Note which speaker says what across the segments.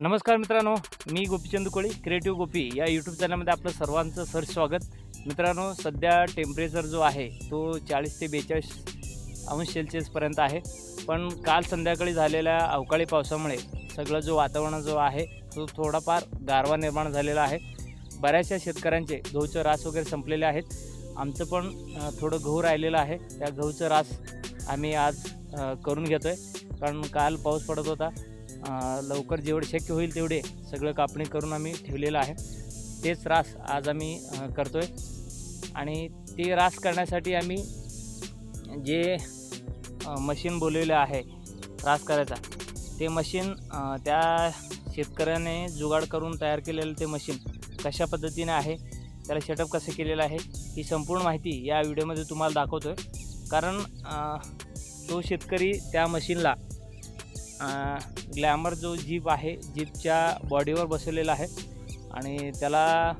Speaker 1: नमस्कार मित्रांनो मी गोपीचंद कोळी क्रिएटिव्ह गोपी या यूट्यूब चॅनलमध्ये आपलं सर्वांचं सर स्वागत. मित्रांनो सध्या टेम्परेचर जो आहे तो चाळीस ते बेचाळीस अंश सेल्सिअसपर्यंत आहे. पण काल संध्याकाळी झालेल्या अवकाळी पावसामुळे सगळं जो वातावरण जो आहे तो थोडाफार गारवा निर्माण झालेला आहे. बऱ्याचशा शेतकऱ्यांचे गहूचं रास वगैरे संपलेले आहेत. आमचं पण थोडं गहू राहिलेलं आहे. त्या गहूचं रास आम्ही आज करून घेतो आहे कारण काल पाऊस पडत होता. लवकर जेवढे शक्य होईल तेवढे सगळं कापणी करून आम्ही ठेवलेलं आहे. तेच रास आज आम्ही करतो आहे आणि ते रास करण्यासाठी आम्ही जे मशीन बोलवलेलं आहे रास करायचा ते मशीन त्या शेतकऱ्याने जुगाड करून तयार केलेलं ते मशीन कशा पद्धतीने आहे त्याला सेटअप कसं केलेलं आहे ही संपूर्ण माहिती या व्हिडिओमध्ये तुम्हाला दाखवतो आहे कारण तो शेतकरी त्या मशीनला ग्लॅमर जो जीप आहे जीपच्या बॉडीवर बसवलेला आहे आणि त्याला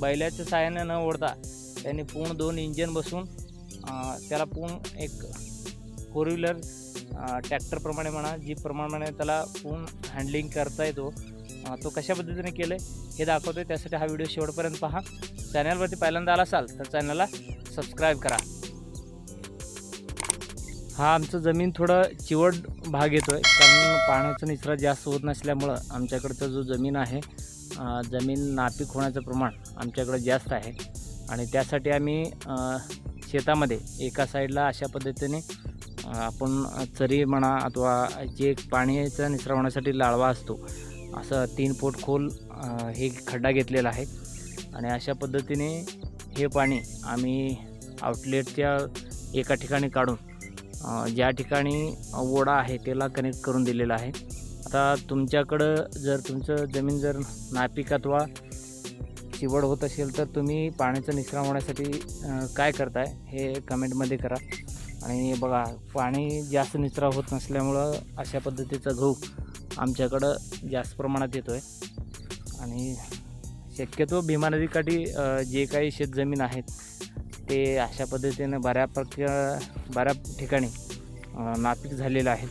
Speaker 1: बैलाच्या साहाय्याने न ओढता त्याने पूर्ण दोन इंजन बसून त्याला पूर्ण एक फोर व्हीलर ट्रॅक्टरप्रमाणे म्हणा जीपप्रमाणे त्याला पूर्ण हँडलिंग करता येतो. तो कशा पद्धतीने केलं आहे हे दाखवतो आहे त्यासाठी हा व्हिडिओ शेवटपर्यंत पहा. चॅनलवरती पहिल्यांदा आला असाल तर चॅनलला सबस्क्राईब करा. हा आमचं जमीन थोडं चिवट भाग येतो आहे कारण पाण्याचा निचरा जास्त होत नसल्यामुळं आमच्याकडचा जो जमीन आहे जमीन नापीक होण्याचं प्रमाण आमच्याकडं जास्त आहे. आणि त्यासाठी आम्ही शेतामध्ये एका साईडला अशा पद्धतीने आपण चरी म्हणा अथवा जे पाण्याचा निचरा होण्यासाठी लाळवा असतो असं तीन फूट खोल हे खड्डा घेतलेला आहे. आणि अशा पद्धतीने हे पाणी आम्ही आउटलेटच्या एका ठिकाणी काढून ज्या ठिकाणी ओढा आहे त्याला कनेक्ट करून दिलेला आहे. आता तुमच्याकडं जर तुमचं जमीन जर नापीक अथवा चिवड होत असेल तर तुम्ही पाण्याचा निचरा होण्यासाठी काय करताय हे कमेंटमध्ये करा. आणि बघा पाणी जास्त निचरा होत नसल्यामुळं अशा पद्धतीचा गहू आमच्याकडं जास्त प्रमाणात येतो आहे आणि शक्यतो भीमा नदीकाठी जे काही शेतजमीन आहेत ते अशा पद्धतीनं बऱ्या बऱ्या ठिकाणी नापीक झालेलं आहे.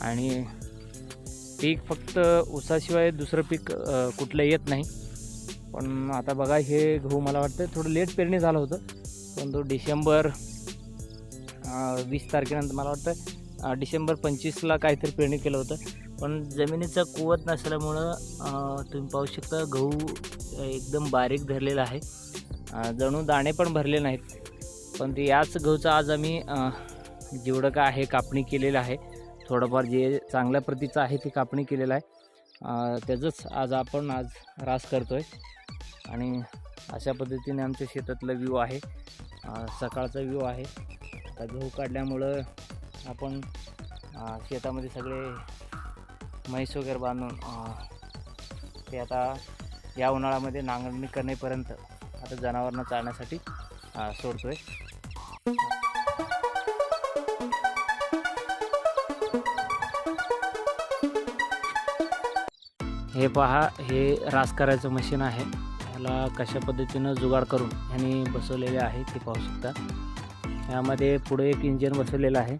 Speaker 1: आणि पीक फक्त ऊसाशिवाय दुसरं पीक कुठलं येत नाही. पण आता बघा हे गहू मला वाटतं थोडं लेट पेरणी झालं होतं. पण तो डिसेंबर वीस तारखेनंतर मला वाटतं डिसेंबर पंचवीसला काहीतरी पेरणी केलं होतं. पण जमिनीचं कुवत नसल्यामुळं तुम्ही पाहू शकता गहू एकदम बारीक धरलेला आहे. जणू दाणे पण भरले नाहीत. पण ते याच गहूचं आज आम्ही जेवढं काय आहे कापणी केलेलं आहे थोडंफार जे चांगल्या प्रतीचं आहे ते कापणी केलेलं आहे. त्याचंच आज आपण आज रास करतो आहे आणि अशा पद्धतीने आमच्या शेतातला व्ह्यू आहे. सकाळचा व्ह्यू आहे. आता गहू काढल्यामुळं आपण शेतामध्ये सगळे म्हैस वगैरे बांधून ते आता या उन्हाळ्यामध्ये नांगरणी करण्यापर्यंत आता जनावरांना चालण्यासाठी अ, सोडतोय. हे पहा हे रास करायचं मशीन आहे. ह्याला कशा पद्धतीनं जुगाड करून ह्यांनी बसवलेले आहे ते पाहू शकता. यामध्ये पुढे एक इंजिन बसवलेलं आहे.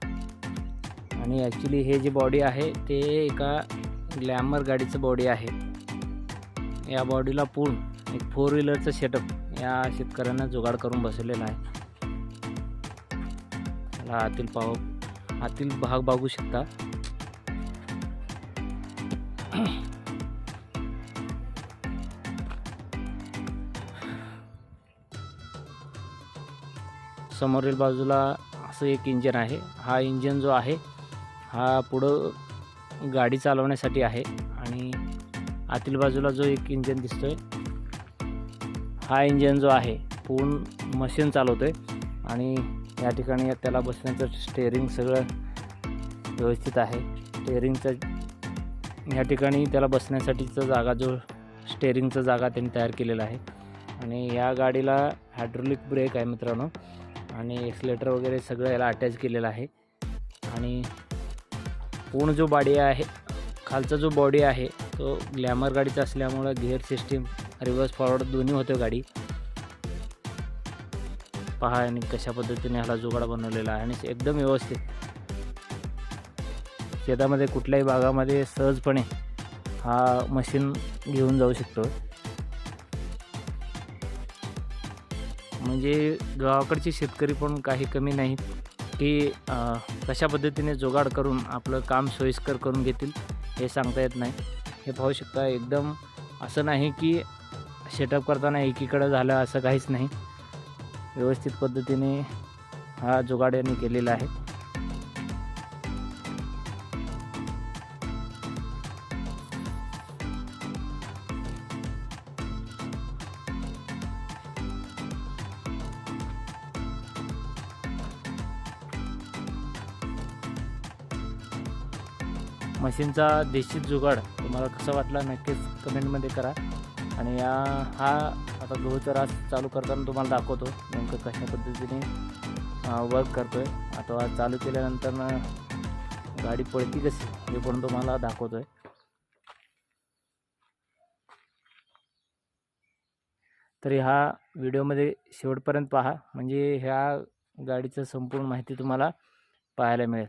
Speaker 1: आणि ॲक्च्युली हे जे बॉडी आहे ते एका ग्लॅमर गाडीचं बॉडी आहे. या बॉडीला पूर्ण एक फोर व्हीलरचं सेटअप या शेतकऱ्यांना जुगाड करून बसवलेला आहे. त्याला आतील पाव आतील भाग बघू शकता. समोरील बाजूला असं एक इंजन आहे. हा इंजन जो आहे हा पुढं गाडी चालवण्यासाठी आहे आणि आतील बाजूला जो एक इंजन दिसतोय हा इंजन जो आहे पूर्ण मशीन चालवतो आहे आणि या ठिकाणी त्याला बसण्याचं स्टेअरिंग सगळं व्यवस्थित आहे. स्टेअरिंगचं या ठिकाणी त्याला बसण्यासाठीचा जागा जो स्टेअरिंगचा जागा त्यांनी तयार केलेला आहे. आणि या गाडीला हायड्रोलिक ब्रेक आहे मित्रांनो. आणि एक्सलेटर वगैरे सगळं याला अटॅच केलेलं आहे. आणि पूर्ण जो बॉडी आहे खालचा जो बॉडी आहे तो ग्लॅमर गाडीचा असल्यामुळं गिअर सिस्टीम रिव्हर्स फॉरवर्ड दोन्ही होते हो गाडी. पहा आणि कशा पद्धतीने ह्याला जुगाड बनवलेला आहे आणि एकदम व्यवस्थित. शेतामध्ये कुठल्याही भागामध्ये सहजपणे हा मशीन घेऊन जाऊ शकतो. म्हणजे गावाकडचे शेतकरी पण काही कमी नाहीत की कशा पद्धतीने जुगाड करून आपलं काम सोयीस्कर करून घेतील हे सांगता येत नाही. हे पाहू शकता एकदम असं नाही की सेटअप करताना एकीकडं झालं असं काहीच नाही. व्यवस्थित पद्धतीने हा जुगाड यांनी केलेला आहे. मशीनचा देशीत जुगाड तुम्हाला कसं वाटला नक्कीच कमेंटमध्ये करा. आणि या हा आता गहूचा रास चालू करताना तुम्हाला दाखवतो. नेमकं कशा पद्धतीने वर्क करतो आहे अथवा चालू केल्यानंतर ना गाडी पळती कशी हे पण तुम्हाला दाखवतो आहे तरी हा व्हिडिओमध्ये शेवटपर्यंत पहा. म्हणजे ह्या गाडीचं संपूर्ण माहिती तुम्हाला पाहायला मिळेल.